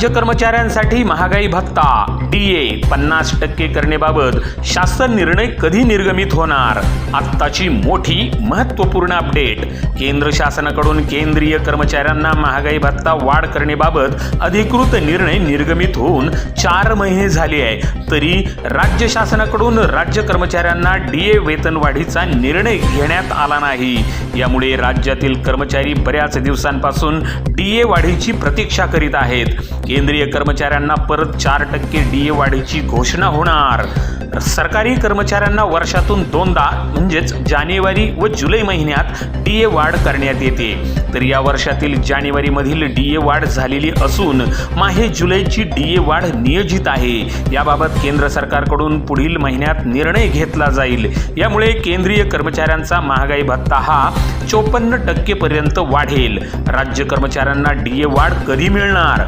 राज्य कर्मचाऱ्यांसाठी महागाई भत्ता. डी ए पन्नास टक्के करण्याबाबत शासन निर्णय कधी निर्गमित होणार? आत्ताची मोठी महत्त्वपूर्ण अपडेट केंद्र शासनाकडून केंद्रीय कर्मचाऱ्यांना महागाई भत्ता वाढ करण्याबाबत अधिकृत निर्णय निर्गमित होऊन चार महिने झाले आहे. तरी राज्य शासनाकडून राज्य कर्मचाऱ्यांना डी वेतन वाढीचा निर्णय घेण्यात आला नाही. यामुळे राज्यातील कर्मचारी बऱ्याच दिवसांपासून डी ए वाढीची प्रतीक्षा करीत आहेत. केंद्रीय कर्मचाऱ्यांना परत चार टक्के डीए वाढीची घोषणा होणार. सरकारी कर्मचाऱ्यांना वर्षातून दोनदा म्हणजेच जानेवारी व जुलै महिन्यात डीए वाढ करण्यात येते. तर या वर्षातील जानेवारीमधील डीए वाढ झालेली असून माहे जुलैची डीए वाढ नियोजित आहे. याबाबत केंद्र सरकारकडून पुढील महिन्यात निर्णय घेतला जाईल. यामुळे केंद्रीय कर्मचाऱ्यांचा महागाई भत्ता हा चोपन्न टक्केपर्यंत वाढेल. राज्य कर्मचाऱ्यांना डीए वाढ कधी मिळणार?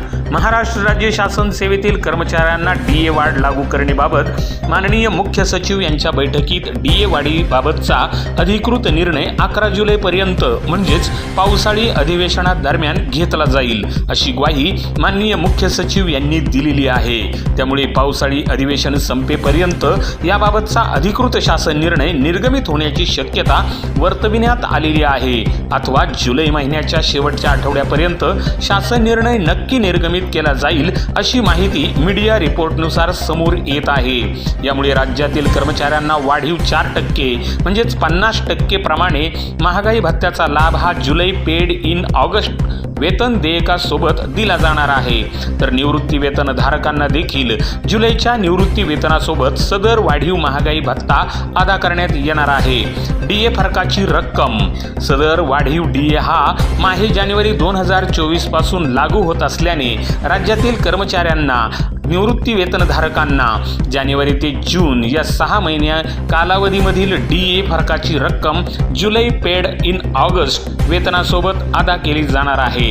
महाराष्ट्र राज्य शासन सेवेतील कर्मचाऱ्यांना डीए वाढ लागू करण्याबाबत माननीय मुख्य सचिव यांच्या बैठकीत डीए वाढीबाबतचा अधिकृत निर्णय अकरा जुलैपर्यंत म्हणजेच पावसाळी अधिवेशनादरम्यान घेतला जाईल अशी ग्वाही माननीय मुख्य सचिव यांनी दिलेली आहे. त्यामुळे पावसाळी अधिवेशन संपेपर्यंत याबाबतचा अधिकृत शासन निर्णय निर्गमित होण्याची शक्यता वर्तविण्यात आलेली आहे. अथवा जुलै महिन्याच्या शेवटच्या आठवड्यापर्यंत शासन निर्णय नक्की निर्गमित केला केला जाईल अशी माहिती मीडिया रिपोर्टनुसार समोर येत आहे. यामुळे राज्यातील कर्मचाऱ्यांना वाढीव चार टक्के म्हणजेच पन्नास टक्के प्रमाणे महागाई भत्त्याचा लाभ हा जुलै पेड इन ऑगस्ट वेतन देयकासोबत दिला जाणार आहे. तर निवृत्ती वेतन धारकांना देखील जुलैच्या निवृत्ती वेतनासोबत सदर वाढीव महागाई भत्ता अदा करण्यात येणार आहे. डीए फरकाची रक्कम. सदर वाढीव डीए हा माहे जानेवारी दोन हजार चोवीसपासून लागू होत असल्याने राज्यातील कर्मचाऱ्यांना निवृत्ती वेतनधारकांना जानेवारी ते जून या सहा महिन्या कालावधीमधील डी ए फरकाची रक्कम जुलै पेड इन ऑगस्ट वेतनासोबत अदा केली जाणार आहे.